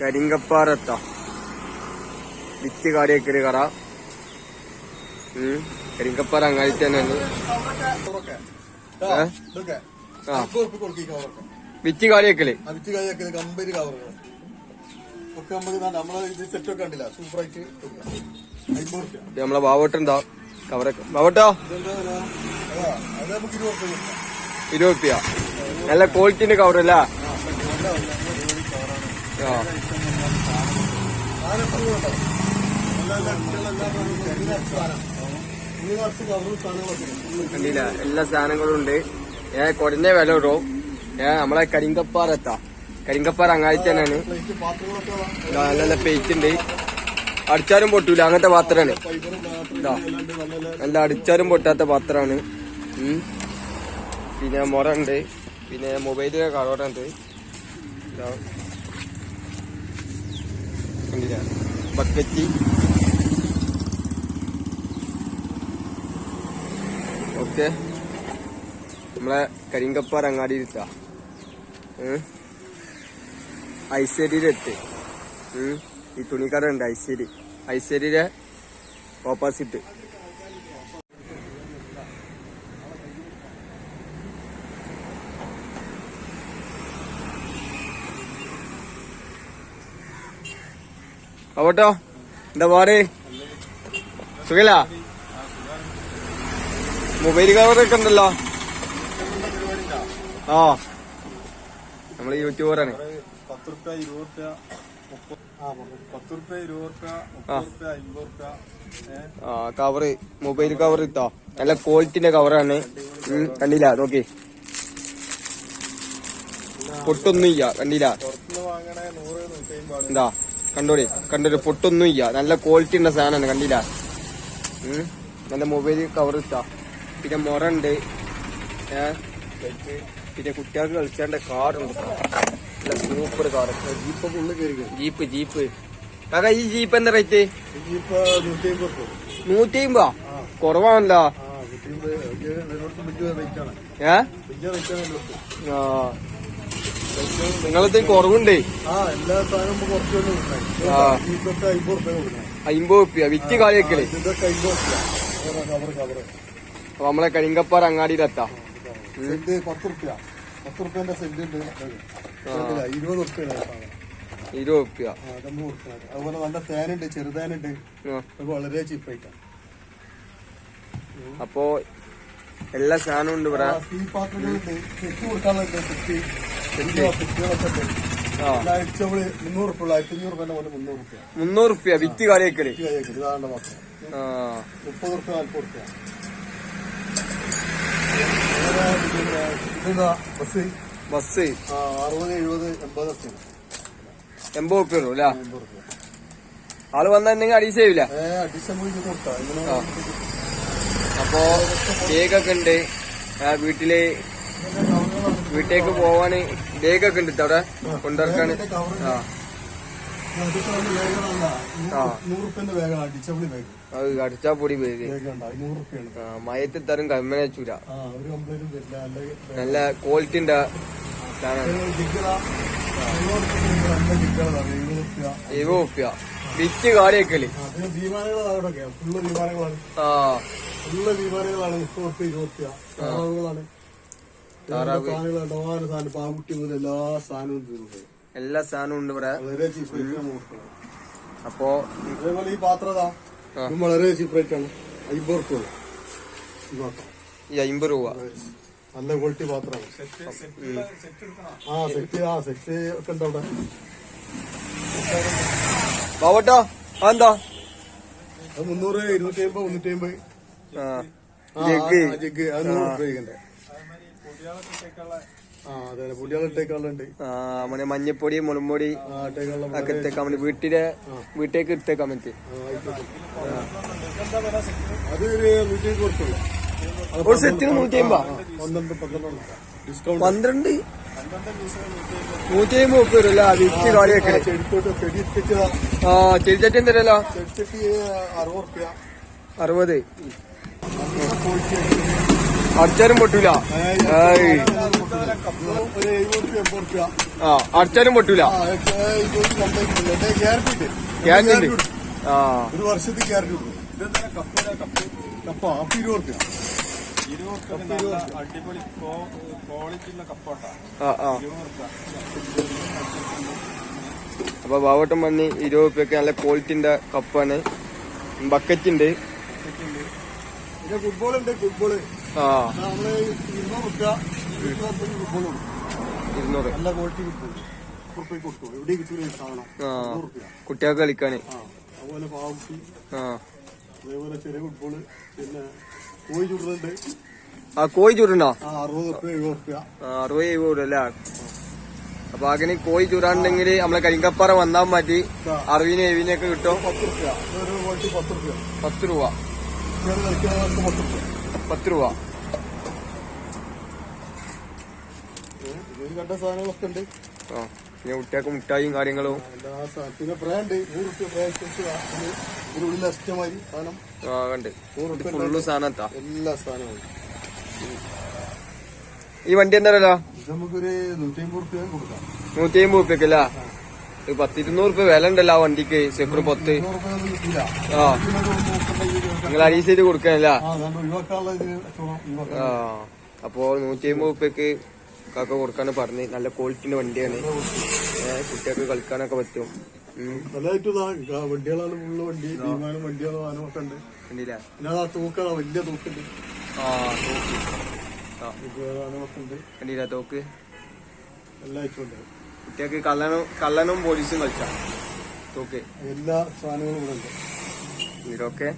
കരിങ്കപ്പാറത്ത. വിറ്റ് കാടിയേക്കൽ കറ. ഉം. കരിങ്കപ്പാറ അങ്ങാടി തന്നെയാണ്. വിറ്റ് കാടിയേക്കൽ. അവിച്ച് കഴിയൊക്കെ കമ്പനി കവറുകൾ ഒക്കെ നമുക്ക് നമ്മളെ ഇത് എന്താ കണ്ടില്ല? സൂപ്പറായിട്ട് നമ്മളെ ബാവട്ടുണ്ടോ കവറൊക്കെ. ബാവട്ടോ ഇരുപത് റുപ്യ നല്ല ക്വാളിറ്റിന്റെ കവറല്ല? കണ്ടില്ല എല്ലാ സാധനങ്ങളും ഉണ്ട്. ഏ കുറഞ്ഞ വില കേട്ടോ ഏ നമ്മളെ കരിങ്കപ്പാറ എത്താ. കരിങ്കപ്പാറ അങ്ങാടി തന്നെയാണ്. പ്ലേറ്റ് നല്ല നല്ല പെയിന്റ് ഉണ്ട്. അടിച്ചാലും പൊട്ടൂല അങ്ങനത്തെ പാത്രമാണ്. നല്ല അടിച്ചാലും പൊട്ടാത്ത പാത്രമാണ്. പിന്നെ മുറ ഉണ്ട്. പിന്നെ മൊബൈലിലെ കളർ കണ്ടില്ല ബക്കറ്റ് ഓക്കെ നമ്മളെ കരിങ്കപ്പ അങ്ങാടി ഇരുത്താ ഐശ്വര്യയിലെത്ത് ഈ തുണിക്കട ഉണ്ട് ഐശ്വര്യ ഐശ്വര്യയുടെ ഓപ്പോസിറ്റ് അവട്ടോ? എന്താ പാട്? സുഖല മൊബൈൽ കവറൊക്കെ ഉണ്ടല്ലോ. ആ. നമ്മൾ യൂട്യൂബറാണ്. പത്ത് റുപ്യ ഇരുപത് റുപ്യ മുപ്പത് ആ പറഞ്ഞു. പത്ത് റുപ്യ ഇരുപത് റുപ്യ മുപ്പത് റുപ്യ അമ്പത് റുപ്യ ആ കവറ് മൊബൈൽ കവർ ഇട്ടോ നല്ല ക്വാളിറ്റിന്റെ കവറാണ് കണ്ടില്ല നോക്കി പൊട്ടൊന്നും ഇല്ല കണ്ടില്ല എന്താ? കണ്ടോടി? കണ്ടോടി പൊട്ടൊന്നും ഇല്ല. നല്ല ക്വാളിറ്റി ഉള്ള സാധനമാണ് കണ്ടില്ല? നല്ല മൊബൈൽ കവർ ഇട്ടാ. പിന്നെ മുറ ഉണ്ട് ഏ? പിന്നെ കുട്ടികൾക്ക് കളിച്ചാണ്ട് കാറുണ്ട്. നല്ല super car jeep jeep jeep. കാക്ക ഈ ജീപ്പ് എന്താ റേറ്റ് നൂറ്റി നൂറ്റി കുറവാണല്ലോ. ഏ? ആ. നിങ്ങളത് കുറവുണ്ടേ? ആ എല്ലാ സാധനവും റുപ്യ അമ്പത് റുപ്യ വിറ്റ് അപ്പൊ നമ്മളെ കരിങ്കപ്പാറ അങ്ങാടിയിലെത്താം. എത്താ പത്ത് റുപ്യ പത്ത് റുപ്യന്റെ സെന്റ് ഉണ്ട്. ഇരുപത് ഇരുപത് റുപ്യ റുപ്യ അതുപോലെ നല്ല ചെറുതാനുണ്ട്. വളരെ ചീപ്പായിട്ടാണ് അപ്പോ എല്ലാ സാധനവും ഉണ്ട് ഇവിടെ? കൊടുക്കാനുണ്ട് മുന്നൂറ് റുപ്യ മുപ്പത് റുപ്യ ഇതെന്താ ബസ്? ബസ്. ആ, അറുപത് എഴുപത് എൺപത് റുപ്യ എൺപത് റുപ്യ ഉള്ളൂ അല്ലേ? ആൾ വന്നെങ്കിൽ അഡീസ് ചെയ്യൂല. അപ്പോ കേക്കൊക്കെ ഉണ്ട്. വീട്ടിൽ വീട്ടിലേക്ക് പോവാന് ബേഗൊക്കെ ഉണ്ട് അവിടെ കൊണ്ടുവരക്കാൻ ആ. അടിച്ചാ പൊടി ബേഗ് ഉണ്ട്? മയത്തിൽ തരും കമ്മനെ ചൂര. നല്ല ക്വാളിറ്റി റുപ്യ എഴുപത് വിറ്റ് കാളിയൊക്കെ ആ, ഫുള്ള് വിമാനങ്ങളാണ് ഇരുപത് താറാവുകളാണ് താറാവ്. സാധനം മുതൽ എല്ലാ സാധനവും എല്ലാ സാധനവും ഉണ്ട് ഇവിടെ. വളരെ ചീപ്പ് റേറ്റ് അപ്പോ അതേപോലെ ഈ പാത്രം ഇതാ. ആ. ഇതും വളരെ ചീപ്പ് റേറ്റ് ആണ്. അമ്പത് റുപ്യ ഈ അമ്പത് രൂപ. നല്ല ക്വാളിറ്റി പാത്രമാണ് ആ സെറ്റ് ആ സെറ്റ് ഒക്കെ ഉണ്ട് അവിടെ. ബാവട്ടോ അതെന്താ? അത് മുന്നൂറ് ഇരുന്നൂറ്റി അമ്പത് മുന്നൂറ്റി അമ്പത് ജഗ്. ജഗ്. അത് നൂറ് ഉപയോഗിക്കണ്ടേ ആ അതെ പുലിയാൾ ഇട്ടേക്കാളുണ്ട് ആ മറ്റേ മഞ്ഞപ്പൊടി മുളമ്പൊടി ഒക്കെ ഇട്ടേക്കാൻ വേണ്ടി വീട്ടിലെ വീട്ടേക്ക് ഇട്ടേക്കാൻ പറ്റി ഒരു സെറ്റിന് നൂറ്റി അമ്പ പന്ത്രണ്ട് നൂറ്റി അമ്പത് ഉപ്പ് വരും അല്ലേ വിറ്റ് കാര്യമൊക്കെ ആ ചെടിച്ചട്ടി എന്തരല്ലോ അറുപത് അടിച്ചാലും പൊട്ടൂല. ആ അടിച്ചാലും പൊട്ടൂല. ആ. ഒരു കപ്പ അപ്പൊ ഇരുപത് റുപ്യ അടിപൊളി ക്വാളിറ്റി ഉള്ള ബാവട്ടം പന്നി ഇരുപത് റുപ്യൊക്കെ നല്ല ക്വാളിറ്റിന്റെ കപ്പാണ് ബക്കറ്റ് ഉണ്ട് ഫുട്ബോൾ ഉണ്ട് ഫുട്ബോൾ നമ്മൾ ഇരുന്നൂറ് റുപ്യ ഫുട്ബോൾ കൊടുക്കും ഇരുന്നൂറ്. നല്ല ക്വാളിറ്റി കൊടുത്തു. എവിടെ കിട്ടൂല സാധനം. കുട്ടികൾക്ക് കളിക്കാന് അതുപോലെ പാവുട്ടി ആ. അതേപോലെ ചെറിയ ഫുട്ബോൾ പിന്നെ കോഴി ചുടുന്നുണ്ട് ആ കോഴി ചൂടുണ്ടോ ആ അറുപത് റുപ്യ എഴുപത് റുപ്യ. അറുപത് എഴുപത് അല്ലേ? അപ്പൊ അങ്ങനെ കോഴി ചൂടാണ്ടെങ്കിൽ നമ്മളെ കരിങ്കപ്പാറ വന്നാൽ മതി. അറുപതിന് ഒക്കെ കിട്ടും. പത്ത് രൂപ. പത്ത് രൂപ പത്ത് രൂപ. കണ്ട സാധനങ്ങളൊക്കെ ഉണ്ട്. ആ പിന്നെ കുട്ടികൾക്ക് മുട്ടായും കാര്യങ്ങളും. എല്ലാ സാധനം. പിന്നെ ബ്രാൻഡ് നൂറ് റുപ്യ ബ്രാൻഡ് ഉള്ളിൽ അഷ്ടമായി സാധനം. ആ കണ്ട്. നൂറ് ഇത് റുപ്യ ഫുള്ള് സാധനത്താ എല്ലാ സാധനവും ഈ വണ്ടി എന്താ നമുക്കൊരു നൂറ്റി അമ്പത് റുപ്യ കൊടുക്കാം നൂറ്റി അമ്പത് റുപ്യക്കല്ല ഇത് പത്ത് ഇരുന്നൂറ് റുപ്യ വില ഉണ്ടല്ലോ ആ വണ്ടിക്ക് സെക്യൂർ പത്ത്. ആ. നിങ്ങൾ കൊടുക്കാനല്ല ഇത് കച്ചവടം ഒഴിവാക്കാം ആ അപ്പോ നൂറ്റി അമ്പത് റുപ്യക്ക് കാക്ക കൊടുക്കാന്ന് പറഞ്ഞ് നല്ല ക്വാളിറ്റിന്റെ വണ്ടിയാണ്. കുട്ടികൾക്ക് കളിക്കാനൊക്കെ പറ്റും. വണ്ടികളാണ് ഫുള്ള് വണ്ടി വിമാനം വണ്ടികളും സാധനമൊക്കെ ഉണ്ട്. കണ്ടില്ലേ പിന്നെ ആ തൂക്കാണ് വലിയ തൂക്കുണ്ട്. ആ തോക്ക്. എല്ലാ കുട്ടികൾക്ക് കള്ളനും കള്ളനും പോലീസും കളിച്ചാ. തോക്ക്. എല്ലാ സാധനങ്ങളും ഇവിടെ ഉണ്ട്. ഇതൊക്കെ